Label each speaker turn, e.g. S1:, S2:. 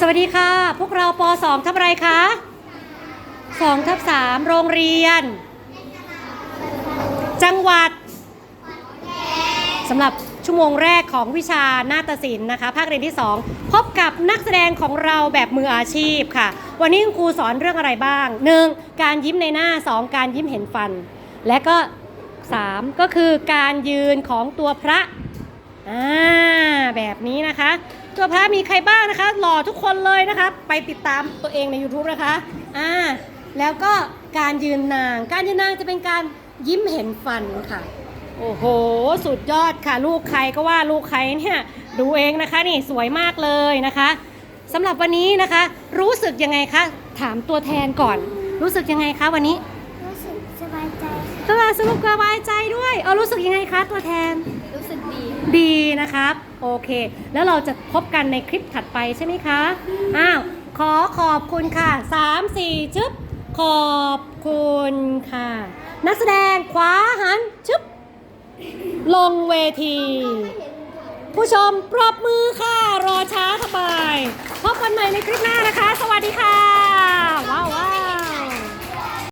S1: สวัสดีค่ะ พวกเราป .2 ทับอะไรคะ2ทับ3โรงเรียน จังหวัดสำหรับชั่วโมงแรกของวิชานาฏศิลป์นะคะ ภาคเรียนที่ 2 พบกับนักแสดงของเราแบบมืออาชีพค่ะ วันนี้คุณครูสอนเรื่องอะไรบ้าง 1. การยิ้มในหน้า 2. การยิ้มเห็นฟัน และก็ 3. ก็คือการยืนของตัวพระอ่าแบบนี้นะคะ ตัวพระมีใครบ้างนะคะ หล่อทุกคนเลยนะคะ ไปติดตามตัวเองใน YouTube นะคะอ่าแล้วก็การยืนนาง การยืนนางจะเป็นการยิ้มเห็นฟันค่ะ โอ้โห สุดยอดค่ะ ลูกใครก็ว่าลูกใครเนี่ยดูเองนะคะนี่สวยมากเลยนะคะสำหรับวันนี้นะคะ รู้สึกยังไงคะถามตัวแทนก่อน รู้สึกยังไงคะวันนี้
S2: รู้สึกสบายใจค่ะ
S1: สบายสนุกสบายใจด้วยเออรู้สึกยังไงคะตัวแทน
S2: รู้สึกดี
S1: ดี นะครับ โอเค แล้วเราจะพบกันในคลิปถัดไปใช่ไหมคะ อ้าว ขอขอบคุณค่ะ 3 4ชึบ ขอบคุณค่ะ นักแสดงขวาหันชึบ ลงเวที ผู้ชมปรบมือค่ะ รอช้าทำไมพบกันใหม่ในคลิปหน้า